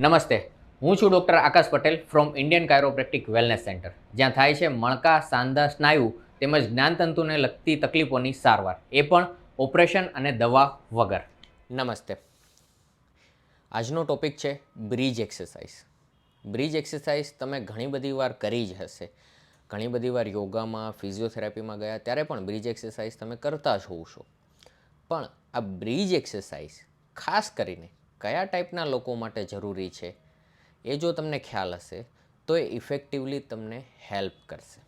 નમસ્તે. હું છું doctor Akash Patel from Indian chiropractic wellness centre. જ્યાં થાય છે મણકા, સાંધા, સ્નાયુ તેમજ જ્ઞાનતંતુને લગતી તકલીફોની સારવાર. એ પણ ઓપરેશન અને દવા વગર. નમસ્તે. આજનો ટોપિક છે બ્રિજ એક્સરસાઇઝ. બ્રિજ એક્સરસાઇઝ તમે ઘણી બધી વાર કરી જ હશે. ઘણી બધી વાર યોગામાં, ફિઝિયોથેરાપીમાં ગયા, ત્યારે પણ બ્રિજ એક્સરસાઇઝ તમે કરતા જ હોવ છો. પણ આ બ્રિજ એક્સરસાઇઝ ખાસ કરીને કયા ટાઈપના લોકો માટે જરૂરી છે એ જો તમને ખ્યાલ હશે, તો એ ઇફેક્ટિવલી તમને હેલ્પ કરશે.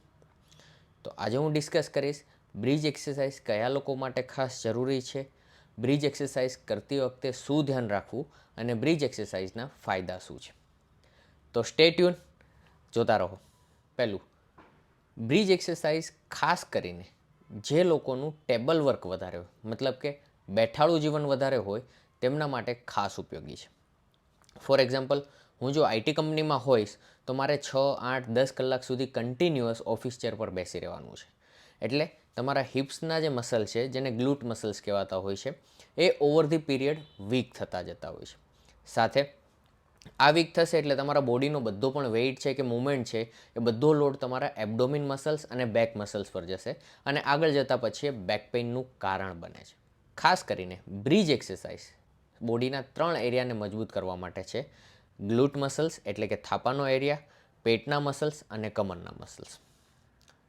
તો આજે હું ડિસ્કસ કરીશ બ્રિજ એક્સરસાઇઝ કયા લોકો માટે ખાસ જરૂરી છે બ્રિજ એક્સરસાઇઝ કરતી વખતે શું ધ્યાન રાખવું અને બ્રિજ એક્સરસાઇઝના ફાયદા શું છે. તો સ્ટે ટ્યુન જોતા રહો. પહેલું બ્રિજ એક્સરસાઇઝ ખાસ કરીને જે લોકોનું ટેબલ વર્ક વધારે હોય, મતલબ કે બેઠાળું જીવન વધારે હોય તેમના માટે ખાસ ઉપયોગી છે. ફોર એક્ઝામ્પલ હું જો આઈટી કંપનીમાં હોઈશ, તો મારે છ, આઠ, દસ કલાક સુધી કન્ટિન્યુઅસ ઓફિસ ચેર પર બેસી રહેવાનું છે. એટલે તમારા હિપ્સના જે મસલ છે, જેને ગ્લુટ મસલ્સ કહેવાતા હોય છે, એ ઓવર ધી પીરિયડ વીક થતા જતા હોય છે. સાથે, આ વીક થશે એટલે તમારા બોડીનો બધો પણ વેઇટ છે કે મૂમેન્ટ છે, એ બધો લોડ તમારા એબડોમિન મસલ્સ અને બેક મસલ્સ પર જશે અને આગળ જતાં પછી એ બેક પેઇનનું કારણ બને છે. ખાસ કરીને બ્રિજ એક્સરસાઇઝ બોડીના ત્રણ એરિયાને મજબૂત કરવા માટે છે. ગ્લુટ મસલ્સ એટલે કે થાપાનો એરિયા, પેટના મસલ્સ અને કમરના મસલ્સ.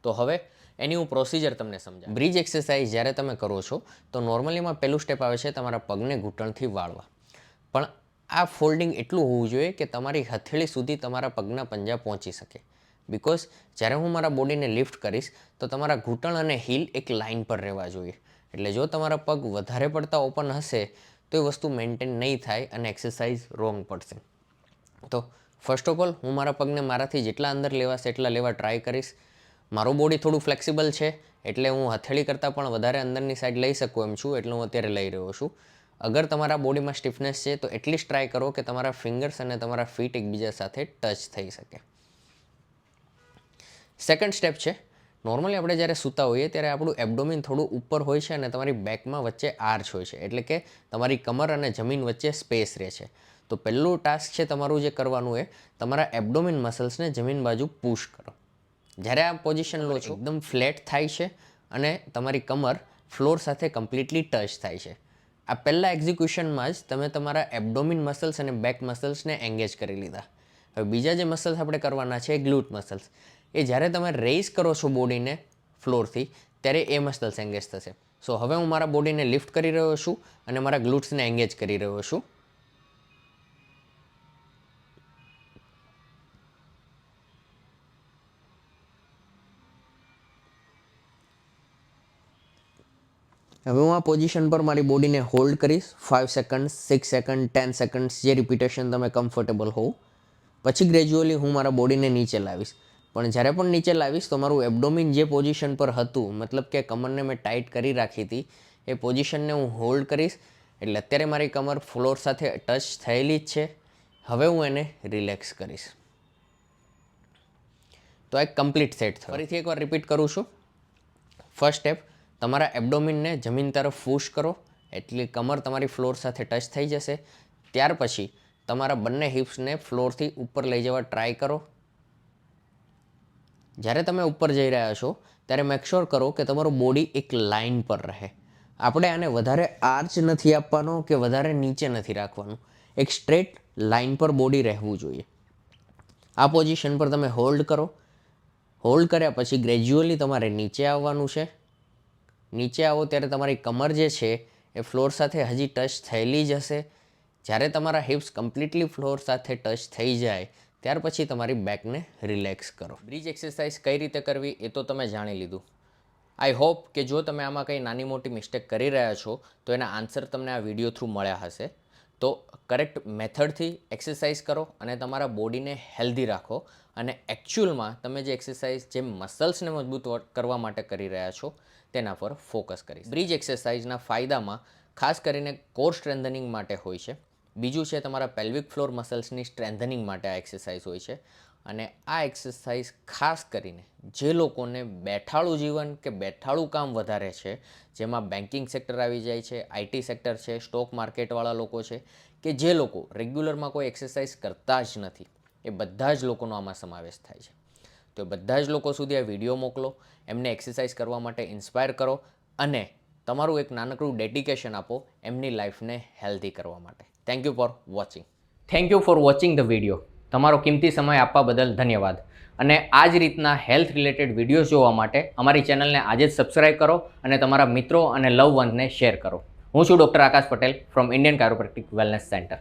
તો હવે એની હું પ્રોસિજર તમને સમજાવું. બ્રિજ એક્સરસાઇઝ જ્યારે તમે કરો છો, તો નોર્મલીમાં પહેલું સ્ટેપ આવે છે તમારા પગને ઘૂંટણથી વાળવા. પણ આ ફોલ્ડિંગ એટલું હોવું જોઈએ કે તમારી હથેળી સુધી તમારા પગના પંજા પહોંચી શકે. બિકોઝ જ્યારે હું મારા બોડીને લિફ્ટ કરીશ, તો તમારા ઘૂંટણ અને હીલ એક લાઇન પર રહેવા જોઈએ. એટલે જો તમારા પગ વધારે પડતા ઓપન હશે તો એ વસ્તુ મેન્ટેન નહીં થાય અને એક્સરસાઇઝ રોંગ પડશે. તો ફર્સ્ટ ઓફ ઓલ હું મારા પગને મારાથી જેટલા અંદર લેવાશે એટલા લેવા ટ્રાય કરીશ. મારું બોડી થોડું ફ્લેક્સિબલ છે, એટલે હું હથેળી કરતાં પણ વધારે અંદરની સાઈડ લઈ શકું એમ છું, એટલે હું અત્યારે લઈ રહ્યો છું. અગર તમારા બોડીમાં સ્ટીફનેસ છે, તો એટલીસ્ટ ટ્રાય કરો કે તમારા ફિંગર્સ અને તમારા ફીટ એકબીજા સાથે ટચ થઈ શકે. સેકન્ડ સ્ટેપ છે નોર્મલી આપણે જ્યારે સૂતા હોઈએ ત્યારે આપણું એબડોમિન થોડું ઉપર હોય છે અને તમારી બેકમાં વચ્ચે આર્ચ હોય છે. એટલે કે તમારી કમર અને જમીન વચ્ચે સ્પેસ રહે છે. તો પહેલું ટાસ્ક છે તમારું જે કરવાનું એ, તમારા એબડોમિન મસલ્સને જમીન બાજુ પુશ કરો. જ્યારે આ પોઝિશન લો છો, એકદમ ફ્લેટ થાય છે અને તમારી કમર ફ્લોર સાથે કમ્પ્લીટલી ટચ થાય છે. આ પહેલાં એક્ઝિક્યુશનમાં જ તમે તમારા એબડોમિન મસલ્સ અને બેક મસલ્સને એંગેજ કરી લીધા. હવે બીજા જે મસલ્સ આપણે કરવાના છે એ ગ્લુટ મસલ્સ એ જ્યારે તમે રેઇઝ કરો છો બોડીને ફ્લોરથી ત્યારે એ મસલ્સ એંગેજ થશે. સો હવે હું મારા બોડીને લિફ્ટ કરી રહ્યો છું અને મારા ગ્લુટ્સને એંગેજ કરી રહ્યો છું. હવે હું આ પોઝિશન પર મારી બોડીને હોલ્ડ કરીશ. Five second six second ten seconds જે રિપીટેશન તમે કમ્ફર્ટેબલ હોવ. પછી ગ્રેજ્યુઅલી હું મારા બોડીને નીચે લાવીશ. પણ જ્યારે પણ નીચે લાવીશ તો મારું એબડોમિન જે પોઝિશન પર હતું, મતલબ કે કમરને મેં ટાઈટ કરી રાખી હતી, એ પોઝિશનને હું હોલ્ડ કરીશ. એટલે અત્યારે મારી કમર ફ્લોર સાથે ટચ થયેલી જ છે. હવે હું એને રિલેક્સ કરીશ. તો એક કમ્પ્લીટ સેટ થયો. ફરીથી એકવાર રિપીટ કરું છું. ફર્સ્ટ સ્ટેપ તમારા એબડોમિનને જમીન તરફ પુશ કરો. એટલી કમર તમારી ફ્લોર સાથે ટચ થઈ જશે. ત્યાર પછી તમારા બંને હિપ્સને ફ્લોરથી ઉપર લઈ જવા ટ્રાય કરો. જ્યારે તમે ઉપર જઈ રહ્યા છો, ત્યારે મેકશ્યોર કરો કે તમારું બોડી એક લાઇન પર રહે. આપણે આને વધારે આર્ચ નથી આપવાનો કે વધારે નીચે નથી રાખવાનું. એક સ્ટ્રેટ લાઇન પર બોડી રહેવું જોઈએ. આ પોઝિશન પર તમે હોલ્ડ કરો. હોલ્ડ કર્યા પછી ગ્રેજ્યુઅલી તમારે નીચે આવવાનું છે. નીચે આવો ત્યારે તમારી કમર જે છે, એ ફ્લોર સાથે હજી ટચ થયેલી જ હશે. જ્યારે તમારા હિપ્સ કમ્પ્લીટલી ફ્લોર સાથે ટચ થઈ જાય ત્યાર પછી તમારી બેકને રિલેક્સ કરો. બ્રિજ એક્સરસાઇઝ કઈ રીતે કરવી એ તો તમે જાણી લીધું. આઈ હોપ કે જો તમે આમાં કંઈ નાની મોટી મિસ્ટેક કરી રહ્યા છો, તો એના આન્સર તમને આ વીડિયો થ્રુ મળ્યા હશે. તો કરેક્ટ મેથડથી એક્સરસાઇઝ કરો અને તમારા બોડીને હેલ્ધી રાખો અને એકચ્યુઅલમાં તમે જે એક્સરસાઇઝ જે મસલ્સને મજબૂત કરવા માટે કરી રહ્યા છો, તેના પર ફોકસ કરીશ. બ્રિજ એક્સરસાઇઝના ફાયદામાં ખાસ કરીને કોર સ્ટ્રેન્થનિંગ માટે હોય છે. બીજું છે તમારા પેલ્વિક ફ્લોર મસલ્સની સ્ટ્રેન્થનિંગ માટે આ એક્સરસાઇઝ હોય છે. અને આ એક્સરસાઇઝ ખાસ કરીને જે લોકોને બેઠાળું જીવન કે બેઠાળું કામ વધારે છે, જેમાં બેન્કિંગ સેક્ટર આવી જાય છે આઈટી સેક્ટર છે સ્ટોક માર્કેટવાળા લોકો છે, કે જે લોકો રેગ્યુલરમાં કોઈ એક્સરસાઇઝ કરતા જ નથી, એ બધા જ લોકોનો આમાં સમાવેશ થાય છે. તો બધા જ લોકો સુધી આ વીડિયો મોકલો, એમને એક્સરસાઇઝ કરવા માટે ઇન્સ્પાયર કરો અને તમારું એક નાનકડું ડેડિકેશન આપો એમની લાઈફને હેલ્ધી કરવા માટે. Thank you for watching thank you for watching the video તમારો કિંમતી સમય આપવા બદલ ધન્યવાદ. અને આ જ રીતના હેલ્થ રિલેટેડ વિડીયોઝ જોવા માટે અમારી ચેનલને આજે જ સબસ્ક્રાઇબ કરો અને તમારા મિત્રો અને લવ વનને શેર કરો. હું છું doctor Akash Patel from Indian chiropractic wellness centre